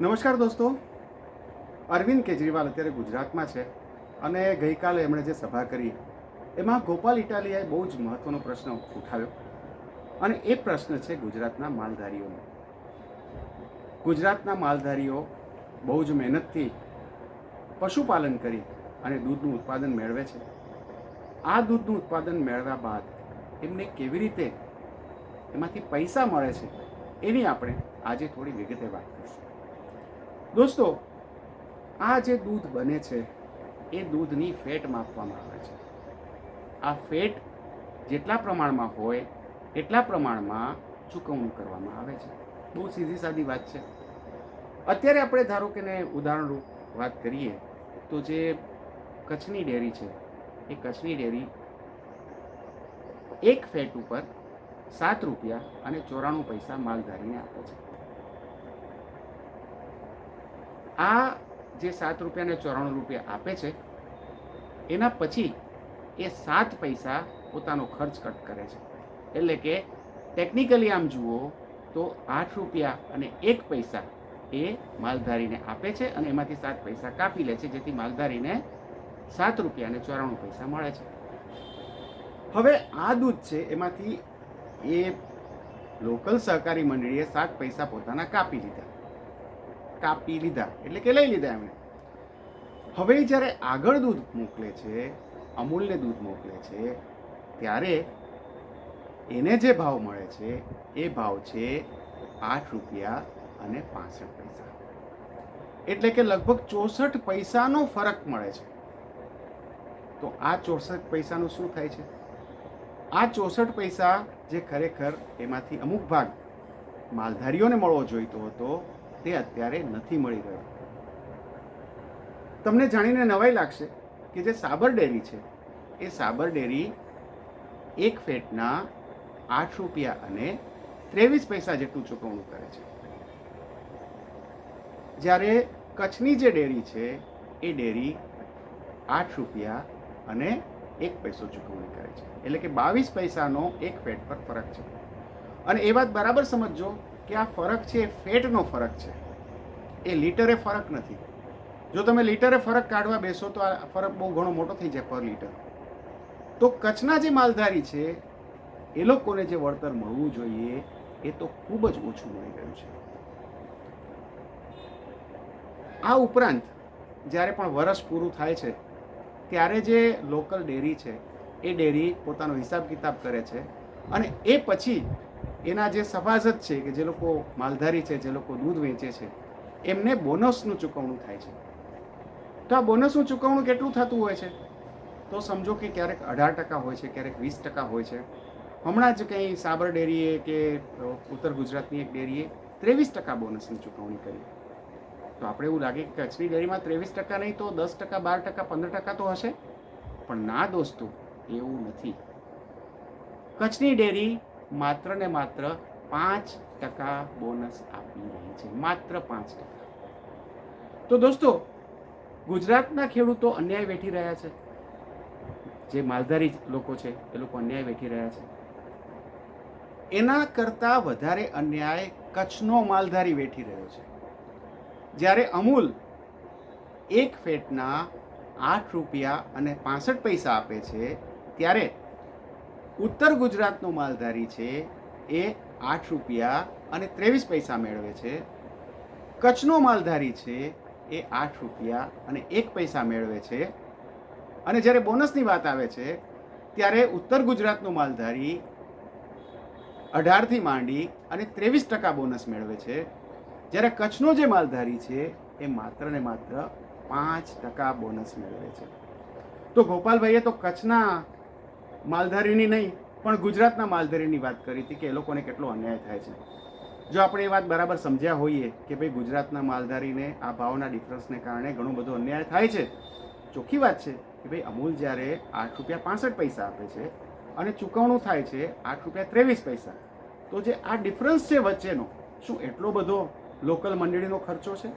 નમસ્કાર દોસ્તો. અરવિંદ કેજરીવાલ અત્યારે ગુજરાતમાં છે અને ગઈકાલે એમણે જે સભા કરી, એમાં ગોપાલ ઇટાલિયાએ બહુ જ મહત્વનો પ્રશ્ન ઉઠાવ્યો અને એ પ્રશ્ન છે ગુજરાતના માલધારીઓનો. ગુજરાતના માલધારીઓ બહુ જ મહેનતથી પશુપાલન કરી અને દૂધનું ઉત્પાદન મેળવે છે. આ દૂધનું ઉત્પાદન મેળવ્યા બાદ એમને કેવી રીતે એમાંથી પૈસા મળે છે, એની આપણે આજે થોડી વિગતે વાત કરીશું. દોસ્તો, આ જે દૂધ બને છે, એ દૂધની ફેટ માપવામાં આવે છે. આ ફેટ જેટલા પ્રમાણમાં હોય, એટલા પ્રમાણમાં ચૂકવણું કરવામાં આવે છે. બહુ સીધી સાદી વાત છે. અત્યારે આપણે ધારો કે ઉદાહરણરૂપ વાત કરીએ, તો જે કચ્છની ડેરી છે, એ કચ્છની ડેરી એક ફેટ ઉપર સાત રૂપિયા અને ચોરાણું પૈસા માલધારીને આપે છે. આ જે સાત રૂપિયા અને ચોરાણું રૂપિયા આપે છે, એના પછી એ સાત પૈસા પોતાનો ખર્ચ કટ કરે છે. એટલે કે ટેકનિકલી આમ જુઓ તો આઠ રૂપિયા અને એક પૈસા એ માલધારીને આપે છે અને એમાંથી સાત પૈસા કાપી લે છે, જેથી માલધારીને સાત રૂપિયા અને ચોરાણું પૈસા મળે છે. હવે આ દૂધ છે, એમાંથી એ લોકલ સહકારી મંડળીએ સાત પૈસા પોતાના કાપી લીધા કાપી લીધા, એટલે કે લઈ લીધા એમણે હવે જ્યારે આગળ દૂધ મોકલે છે અમૂલને દૂધ મોકલે છે, ત્યારે એને જે ભાવ મળે છે, એ ભાવ છે આઠ રૂપિયા અને પાસઠ પૈસા. એટલે કે લગભગ ચોસઠ પૈસાનો ફરક મળે છે. તો આ ચોસઠ પૈસાનું શું થાય છે? આ ચોસઠ પૈસા જે ખરેખર એમાંથી અમુક ભાગ માલધારીઓને મળવો જોઈતો હતો તે અત્યારે નથી મળી રહ્યો. તમને જાણીને નવાઈ લાગશે કે જે સાબર ડેરી છે, એ સાબર ડેરી એક ફેટના આઠ રૂપિયા અને ત્રેવીસ પૈસા જેટલું ચૂકવણું કરે છે. જ્યારે કચ્છની જે ડેરી છે, એ ડેરી આઠ રૂપિયા અને એક પૈસો ચૂકવણી કરે છે. એટલે કે બાવીસ પૈસાનો એક ફેટ પર ફરક છે. અને એ વાત બરાબર સમજજો કે આ ફરક છે, એ ફેટનો ફરક છે. એ લીટરે ફરક નથી. જો તમે લીટરે ફરક કાઢવા બેસો તો આ ફરક બહુ ઘણો મોટો થઈ જાય પર લીટર. તો કચ્છના જે માલધારી છે, એ લોકોને જે વળતર મળવું જોઈએ, એ તો ખૂબ જ ઓછું મળી રહ્યું છે. આ ઉપરાંત, જ્યારે પણ વરસ પૂરું થાય છે, ત્યારે જે લોકલ ડેરી છે, એ ડેરી પોતાનો હિસાબ કિતાબ કરે છે અને એ પછી એના જે સભાસદ છે, કે જે લોકો માલધારી છે, જે લોકો દૂધ વેચે છે, એમને બોનસનું ચૂકવણું થાય છે. તો આ બોનસનું ચૂકવણું કેટલું થતું હોય છે? તો સમજો કે ક્યારેક અઢાર ટકા હોય છે, ક્યારેક વીસ ટકા હોય છે. હમણાં જ કંઈ સાબર ડેરીએ કે ઉત્તર ગુજરાતની એક ડેરીએ ત્રેવીસ ટકા બોનસની ચૂકવણી કરી. તો આપણે એવું લાગે કે કચ્છની ડેરીમાં ત્રેવીસ ટકા નહીં તો દસ ટકા, બાર ટકા, પંદર ટકા તો હશે. પણ ના દોસ્તો, એવું નથી. કચ્છની ડેરી માત્ર ને માત્ર પાંચ ટકા બોનસ આપી રહી છે. માત્ર પાંચ ટકા. તો દોસ્તો, ગુજરાતના ખેડૂતો અન્યાય વેઠી રહ્યા છે. જે માલધારી લોકો છે, એ લોકો અન્યાય વેઠી રહ્યા છે. એના કરતાં વધારે અન્યાય કચ્છનો માલધારી વેઠી રહ્યો છે. જ્યારે અમૂલ એક ફેટના આઠ રૂપિયા અને પાસઠ પૈસા આપે છે, ત્યારે ઉત્તર ગુજરાતનો માલધારી છે એ આઠ રૂપિયા અને ત્રેવીસ પૈસા મેળવે છે. કચ્છનો માલધારી છે એ આઠ રૂપિયા અને એક પૈસા મેળવે છે. અને જ્યારે બોનસની વાત આવે છે, ત્યારે ઉત્તર ગુજરાતનો માલધારી અઢારથી માંડી અને ત્રેવીસ ટકા બોનસ મેળવે છે. જ્યારે કચ્છનો જે માલધારી છે, એ માત્ર ને માત્ર પાંચ ટકા બોનસ મેળવે છે. તો ગોપાલભાઈએ તો કચ્છના માલધારીની નહીં, પણ ગુજરાતના માલધારીની વાત કરી હતી કે એ લોકોને કેટલો અન્યાય થાય છે. જો આપણે એ વાત બરાબર સમજ્યા હોઈએ કે ભાઈ ગુજરાતના માલધારીને આ ભાવના ડિફરન્સને કારણે ઘણો બધો અન્યાય થાય છે, ચોખ્ખી વાત છે કે ભાઈ અમૂલ જ્યારે આઠ રૂપિયા પાસઠ પૈસા આપે છે અને ચૂકવણું થાય છે આઠ રૂપિયા ત્રેવીસ પૈસા, તો જે આ ડિફરન્સ છે વચ્ચેનો, શું એટલો બધો લોકલ મંડળીનો ખર્ચો છે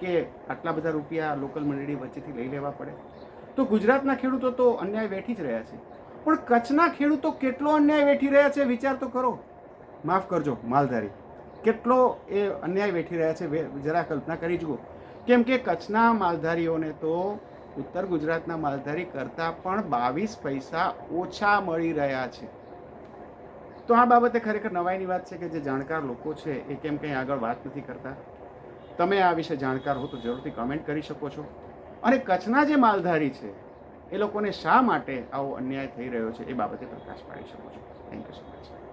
કે આટલા બધા રૂપિયા લોકલ મંડળી વચ્ચેથી લઈ લેવા પડે? તો ગુજરાતના ખેડૂતો તો અન્યાય વેઠી જ રહ્યા છે. પણ કચ્છના ખેડૂતો કેટલો અન્યાય વેઠી રહ્યા છે, વિચાર તો કરો. માફ કરજો, માલધારી. કેટલો એ અન્યાય વેઠી રહ્યા છે જરા કલ્પના કરી જુઓ. કેમ કે કચ્છના માલધારીઓને તો ઉત્તર ગુજરાતના માલધારી કરતાં પણ બાવીસ પૈસા ઓછા મળી રહ્યા છે. તો આ બાબતે ખરેખર નવાઈની વાત છે કે જે જાણકાર લોકો છે, એ કેમ કંઈ આગળ વાત નથી કરતા? તમે આ વિશે જાણકાર હો તો જરૂરથી કમેન્ટ કરી શકો છો. અને કચ્છના જે માલધારી છે એ લોકોને શા માટે આવો અન્યાય થઈ રહ્યો છે એ બાબતે પ્રકાશ પાડી શકો છો. Thank you so much